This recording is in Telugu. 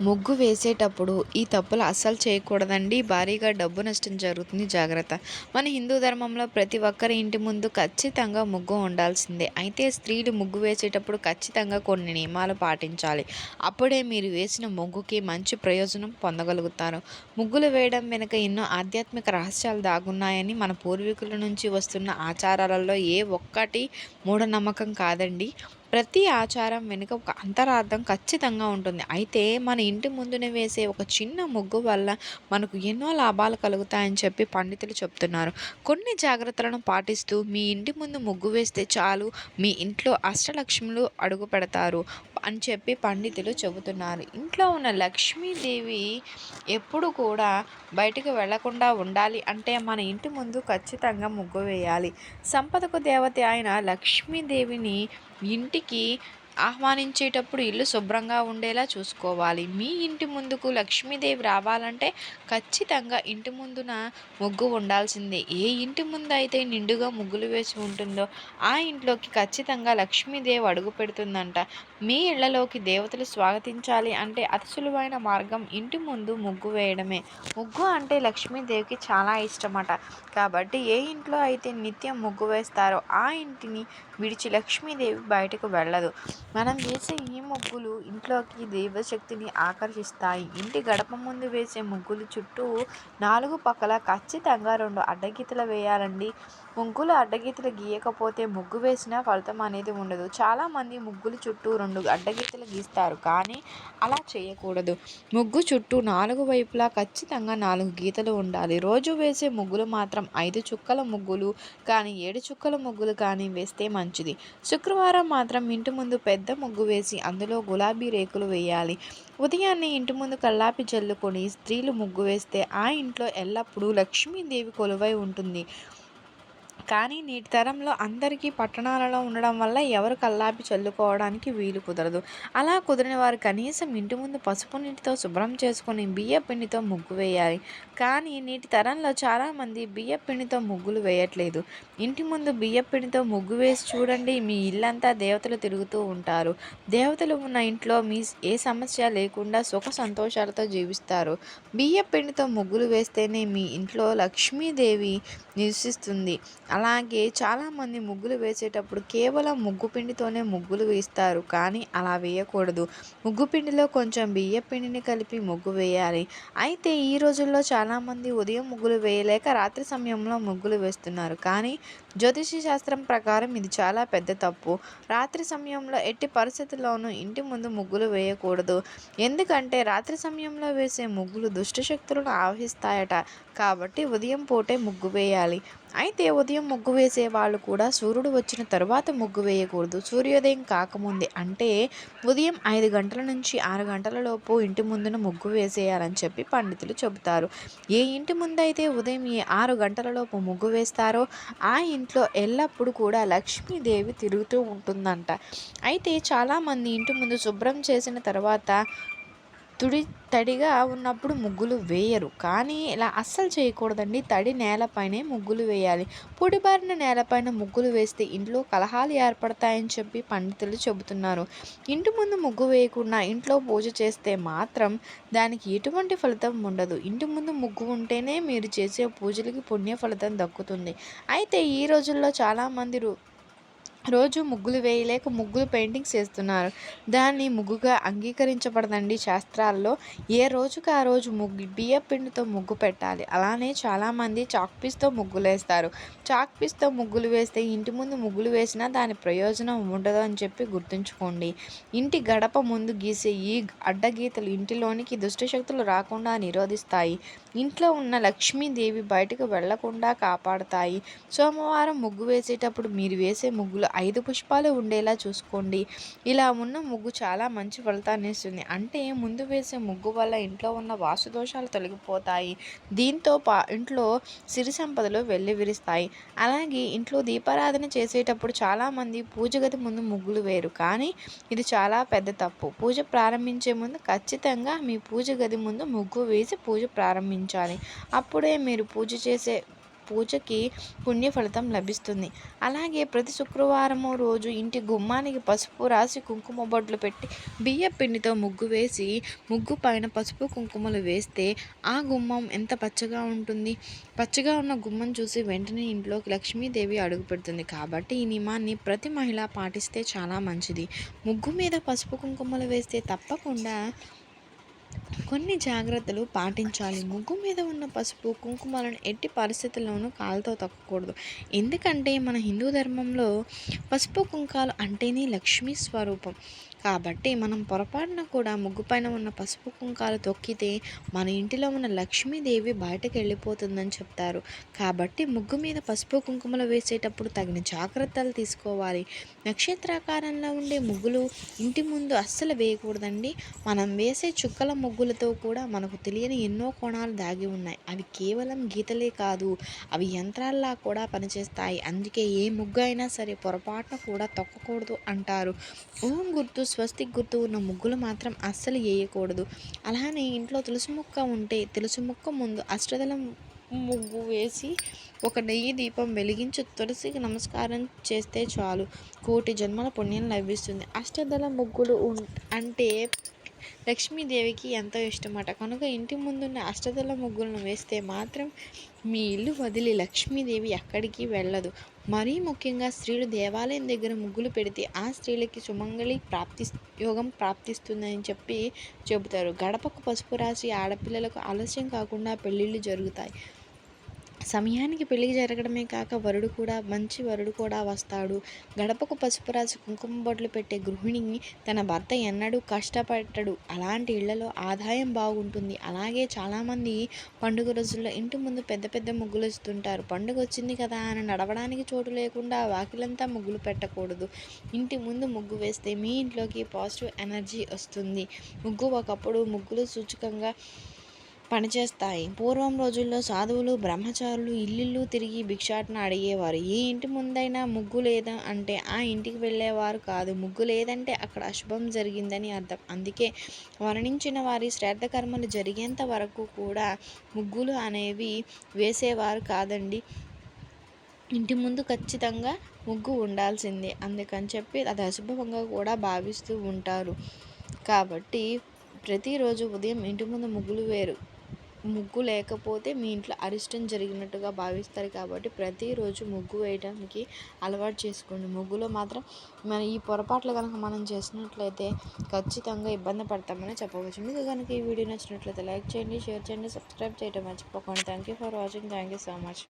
ముగ్గు వేసేటప్పుడు ఈ తప్పులు అస్సలు చేయకూడదండి. భారీగా డబ్బు నష్టం జరుగుతుంది. జాగ్రత్త. మన హిందూ ధర్మంలో ప్రతి ఒక్కరి ఇంటి ముందు ఖచ్చితంగా ముగ్గు ఉండాల్సిందే. అయితే స్త్రీలు ముగ్గు వేసేటప్పుడు ఖచ్చితంగా కొన్ని నియమాలు పాటించాలి. అప్పుడే మీరు వేసిన ముగ్గుకి మంచి ప్రయోజనం పొందగలుగుతారు. ముగ్గులు వేయడం వెనుక ఎన్నో ఆధ్యాత్మిక రహస్యాలు దాగున్నాయని మన పూర్వీకుల నుంచి వస్తున్న ఆచారాలలో ఏ ఒక్కటి మూఢనమ్మకం కాదండి. ప్రతి ఆచారం వెనుక ఒక అంతరార్థం ఖచ్చితంగా ఉంటుంది. అయితే మన ఇంటి ముందునే వేసే ఒక చిన్న ముగ్గు వల్ల మనకు ఎన్నో లాభాలు కలుగుతాయని చెప్పి పండితులు చెప్తున్నారు. కొన్ని జాగ్రత్తలను పాటిస్తూ మీ ఇంటి ముందు ముగ్గు వేస్తే చాలు మీ ఇంట్లో అష్టలక్ష్ములు అడుగు పెడతారు. అని చెప్పి పండితులు చెబుతున్నారు. ఇంట్లో ఉన్న లక్ష్మీదేవి ఎప్పుడు కూడా బయటకు వెళ్ళకుండా ఉండాలి అంటే మన ఇంటి ముందు ఖచ్చితంగా ముగ్గు వేయాలి. సంపదకు దేవత అయిన లక్ష్మీదేవిని ఇంటికి ఆహ్వానించేటప్పుడు ఇల్లు శుభ్రంగా ఉండేలా చూసుకోవాలి. మీ ఇంటి ముందుకు లక్ష్మీదేవి రావాలంటే ఖచ్చితంగా ఇంటి ముందున ముగ్గు ఉండాల్సిందే. ఏ ఇంటి ముందు అయితే నిండుగా ముగ్గులు వేసి ఉంటుందో ఆ ఇంట్లోకి ఖచ్చితంగా లక్ష్మీదేవి అడుగు పెడుతుందంట. మీ ఇళ్ళలోకి దేవతలు స్వాగతించాలి అంటే అతి సులువైన మార్గం ఇంటి ముందు ముగ్గు వేయడమే. ముగ్గు అంటే లక్ష్మీదేవికి చాలా ఇష్టమట. కాబట్టి ఏ ఇంట్లో అయితే నిత్యం ముగ్గు వేస్తారో ఆ ఇంటిని విడిచి లక్ష్మీదేవి బయటకు వెళ్ళదు. మనం వేసే ఈ ముగ్గులు ఇంట్లోకి దైవశక్తిని ఆకర్షిస్తాయి. ఇంటి గడప ముందు వేసే ముగ్గులు చుట్టూ నాలుగు పక్కల ఖచ్చితంగా రెండు అడ్డగీతలు వేయాలండి. ముగ్గులు అడ్డగీతలు గీయకపోతే ముగ్గు వేసిన ఫలితం అనేది ఉండదు. చాలామంది ముగ్గులు చుట్టూ రెండు అడ్డగీతలు గీస్తారు కానీ అలా చేయకూడదు. ముగ్గు చుట్టూ నాలుగు వైపులా ఖచ్చితంగా నాలుగు గీతలు ఉండాలి. రోజు వేసే ముగ్గులు మాత్రం ఐదు చుక్కల ముగ్గులు కానీ ఏడు చుక్కల ముగ్గులు కానీ వేస్తే మంచిది. శుక్రవారం మాత్రం ఇంటి ముందు పెద్ద ముగ్గు వేసి అందులో గులాబీ రేకులు వేయాలి. ఉదయాన్నే ఇంటి ముందు కల్లాపి చల్లుకొని స్త్రీలు ముగ్గు వేస్తే ఆ ఇంట్లో ఎల్లప్పుడూ లక్ష్మీదేవి కొలువై ఉంటుంది. కానీ నేటి తరంలో అందరికీ పట్టణాలలో ఉండడం వల్ల ఎవరు కల్లాపి చల్లుకోవడానికి వీలు కుదరదు. అలా కుదిరిన వారు కనీసం ఇంటి ముందు పసుపు నీటితో శుభ్రం చేసుకొని బియ్య పిండితో ముగ్గు వేయాలి. కానీ నేటి తరంలో చాలామంది బియ్య పిండితో ముగ్గులు వేయట్లేదు. ఇంటి ముందు బియ్య పిండితో ముగ్గు వేసి చూడండి మీ ఇల్లంతా దేవతలు తిరుగుతూ ఉంటారు. దేవతలు ఉన్న ఇంట్లో మీ ఏ సమస్య లేకుండా సుఖ సంతోషాలతో జీవిస్తారు. బియ్య పిండితో ముగ్గులు వేస్తేనే మీ ఇంట్లో లక్ష్మీదేవి నివసిస్తుంది. అలాగే చాలామంది ముగ్గులు వేసేటప్పుడు కేవలం ముగ్గు పిండితోనే ముగ్గులు వేస్తారు. కానీ అలా వేయకూడదు. ముగ్గు పిండిలో కొంచెం బియ్య పిండిని కలిపి ముగ్గు వేయాలి. అయితే ఈ రోజుల్లో చాలామంది ఉదయం ముగ్గులు వేయలేక రాత్రి సమయంలో ముగ్గులు వేస్తున్నారు. కానీ జ్యోతిష శాస్త్రం ప్రకారం ఇది చాలా పెద్ద తప్పు. రాత్రి సమయంలో ఎట్టి పరిస్థితుల్లోనూ ఇంటి ముందు ముగ్గులు వేయకూడదు. ఎందుకంటే రాత్రి సమయంలో వేసే ముగ్గులు దుష్టశక్తులను ఆవహిస్తాయట. కాబట్టి ఉదయం పూటే ముగ్గు వేయాలి. అయితే ఉదయం ముగ్గు వేసే వాళ్ళు కూడా సూర్యుడు వచ్చిన తర్వాత ముగ్గు వేయకూడదు. సూర్యోదయం కాకముందే అంటే ఉదయం ఐదు గంటల నుంచి ఆరు గంటల లోపు ఇంటి ముందున ముగ్గు వేసేయాలని చెప్పి పండితులు చెబుతారు. ఏ ఇంటి ముందైతే ఉదయం ఈ ఆరు గంటల లోపు ముగ్గు వేస్తారో ఆ ఇంట్లో ఎల్లప్పుడూ కూడా లక్ష్మీదేవి తిరుగుతూ ఉంటుందంట. అయితే చాలామంది ఇంటి ముందు శుభ్రం చేసిన తర్వాత తుడి తడిగా ఉన్నప్పుడు ముగ్గులు వేయరు. కానీ ఇలా అస్సలు చేయకూడదండి. తడి నేలపైనే ముగ్గులు వేయాలి. పొడిబారిన నేలపైన ముగ్గులు వేస్తే ఇంట్లో కలహాలు ఏర్పడతాయని చెప్పి పండితులు చెబుతున్నారు. ఇంటి ముందు ముగ్గు వేయకుండా ఇంట్లో పూజ చేస్తే మాత్రం దానికి ఎటువంటి ఫలితం ఉండదు. ఇంటి ముందు ముగ్గు ఉంటేనే మీరు చేసే పూజలకి పుణ్య ఫలితం దక్కుతుంది. అయితే ఈ రోజుల్లో చాలామంది రోజు ముగ్గులు వేయలేక ముగ్గులు పెయింటింగ్స్ చేస్తున్నారు దాన్ని ముగ్గుగా అంగీకరించబడదండి శాస్త్రాల్లో. ఏ రోజుకి ఆ రోజు ముగ్గు బియ్య పిండితో ముగ్గు పెట్టాలి? అలానే చాలామంది చాక్ పీస్తో ముగ్గులు వేస్తారు. చాక్ పీస్తో ముగ్గులు వేస్తే ఇంటి ముందు ముగ్గులు వేసినా దాని ప్రయోజనం ఉండదు అని చెప్పి గుర్తుంచుకోండి. ఇంటి గడప ముందు గీసే ఈ అడ్డగీతలు ఇంటిలోనికి దుష్టశక్తులు రాకుండా నిరోధిస్తాయి. ఇంట్లో ఉన్న లక్ష్మీదేవి బయటకు వెళ్ళకుండా కాపాడుతాయి. సోమవారం ముగ్గు వేసేటప్పుడు మీరు వేసే ముగ్గులు ఐదు పుష్పాలు ఉండేలా చూసుకోండి. ఇలా ఉన్న ముగ్గు చాలా మంచి ఫలితాన్ని ఇస్తుంది. అంటే ముందు వేసే ముగ్గు వల్ల ఇంట్లో ఉన్న వాసు దోషాలు తొలగిపోతాయి. దీంతో పా ఇంట్లో సిరి సంపదలు విరిస్తాయి. అలాగే ఇంట్లో దీపారాధన చేసేటప్పుడు చాలామంది పూజ గది ముందు ముగ్గులు వేరు. కానీ ఇది చాలా పెద్ద తప్పు. పూజ ప్రారంభించే ముందు ఖచ్చితంగా మీ పూజ గది ముందు ముగ్గు వేసి పూజ ప్రారంభించాలి. అప్పుడే మీరు పూజ చేసే పూజకి పుణ్య ఫలితం లభిస్తుంది. అలాగే ప్రతి శుక్రవారము రోజు ఇంటి గుమ్మానికి పసుపు రాసి కుంకుమ బొడ్లు పెట్టి బియ్య పిండితో ముగ్గు వేసి ముగ్గు పైన పసుపు కుంకుమలు వేస్తే ఆ గుమ్మం ఎంత పచ్చగా ఉంటుంది? పచ్చగా ఉన్న గుమ్మం చూసి వెంటనే ఇంట్లోకి లక్ష్మీదేవి అడుగు పెడుతుంది. కాబట్టి ఈ నియమాన్ని ప్రతి మహిళ పాటిస్తే చాలా మంచిది. ముగ్గు మీద పసుపు కుంకుమలు వేస్తే తప్పకుండా కొన్ని జాగ్రత్తలు పాటించాలి. ముగ్గు మీద ఉన్న పసుపు కుంకుమలను ఎట్టి పరిస్థితుల్లోనూ కాలుతో తొక్కకూడదు. ఎందుకంటే మన హిందూ ధర్మంలో పసుపు కుంకాలు అంటేనే లక్ష్మీ స్వరూపం. కాబట్టి మనం పొరపాటున కూడా ముగ్గు పైన ఉన్న పసుపు కుంకాలు తొక్కితే మన ఇంటిలో ఉన్న లక్ష్మీదేవి బయటకు వెళ్ళిపోతుందని చెప్తారు. కాబట్టి ముగ్గు మీద పసుపు కుంకుమలు వేసేటప్పుడు తగిన జాగ్రత్తలు తీసుకోవాలి. నక్షత్రాకారంలో ఉండే ముగ్గులు ఇంటి ముందు అస్సలు వేయకూడదండి. మనం వేసే చుక్కల ముగ్గులతో కూడా మనకు తెలియని ఎన్నో కోణాలు దాగి ఉన్నాయి. అవి కేవలం గీతలే కాదు అవి యంత్రాల్లా కూడా పనిచేస్తాయి. అందుకే ఏ ముగ్గు అయినా సరే పొరపాటున కూడా తొక్కకూడదు అంటారు. ఓం గుర్తు స్వస్తిక్ గుర్తు ఉన్న ముగ్గులు మాత్రం అస్సలు వేయకూడదు అలానే ఇంట్లో తులసి ముక్క ఉంటే తులసి ముక్క ముందు అష్టదళం ముగ్గు వేసి ఒక నెయ్యి దీపం వెలిగించి తులసికి నమస్కారం చేస్తే చాలు. కోటి జన్మల పుణ్యం లభిస్తుంది. అష్టదళ ముగ్గులు అంటే లక్ష్మీదేవికి ఎంతో ఇష్టమట. కనుక ఇంటి ముందున్న అష్టదళ ముగ్గులను వేస్తే మాత్రం మీ ఇల్లు వదిలి లక్ష్మీదేవి ఎక్కడికి వెళ్ళదు. మరీ ముఖ్యంగా స్త్రీలు దేవాలయం దగ్గర ముగ్గులు పెడితే ఆ స్త్రీలకి సుమంగళి ప్రాప్తి యోగం ప్రాప్తిస్తుందని చెప్పి చెబుతారు. గడపకు పసుపు రాసి ఆడపిల్లలకు ఆలస్యం కాకుండా పెళ్ళిళ్ళు జరుగుతాయి. సమయానికి పెళ్ళి జరగడమే కాక వరుడు కూడా మంచి వరుడు కూడా వస్తాడు. గడపకు పసుపు రాసి కుంకుమ బొట్లు పెట్టే గృహిణిని తన భర్త ఎన్నడూ కష్టపడ్డాడు అలాంటి ఇళ్ళలో ఆదాయం బాగుంటుంది. అలాగే చాలామంది పండుగ రోజుల్లో ఇంటి ముందు పెద్ద పెద్ద ముగ్గులు ఇస్తుంటారు పండుగ వచ్చింది కదా అని నడవడానికి చోటు లేకుండా వాకిలంతా ముగ్గులు పెట్టకూడదు. ఇంటి ముందు ముగ్గు వేస్తే మీ ఇంట్లోకి పాజిటివ్ ఎనర్జీ వస్తుంది. ముగ్గు ఒకప్పుడు ముగ్గులు సూచకంగా పనిచేస్తాయి. పూర్వం రోజుల్లో సాధువులు బ్రహ్మచారులు ఇల్లు తిరిగి భిక్షాటన అడిగేవారు. ఏ ఇంటి ముందైనా ముగ్గు లేదా అంటే ఆ ఇంటికి వెళ్ళేవారు కాదు. ముగ్గు లేదంటే అక్కడ అశుభం జరిగిందని అర్థం. అందుకే వర్ణించిన వారి శ్రాద్ధ కర్మలు జరిగేంత వరకు కూడా ముగ్గులు అనేవి వేసేవారు కాదండి. ఇంటి ముందు ఖచ్చితంగా ముగ్గు ఉండాల్సిందే. అందుకని చెప్పి అది అశుభంగా కూడా భావిస్తూ ఉంటారు. కాబట్టి ప్రతిరోజు ఉదయం ఇంటి ముందు ముగ్గులు వేరు. ముగ్గు లేకపోతే మీ ఇంట్లో అరిష్టం జరిగినట్టుగా భావిస్తారు కాబట్టి ప్రతిరోజు ముగ్గు వేయడానికి అలవాటు చేసుకోండి. ముగ్గులో మాత్రం మన ఈ పొరపాట్లు కనుక మనం చేసినట్లయితే ఖచ్చితంగా ఇబ్బంది పడతామని చెప్పవచ్చు. మీకు కనుక ఈ వీడియో నచ్చినట్లయితే లైక్ చేయండి షేర్ చేయండి సబ్స్క్రైబ్ చేయడం మర్చిపోకండి. Thank you for watching thank you so much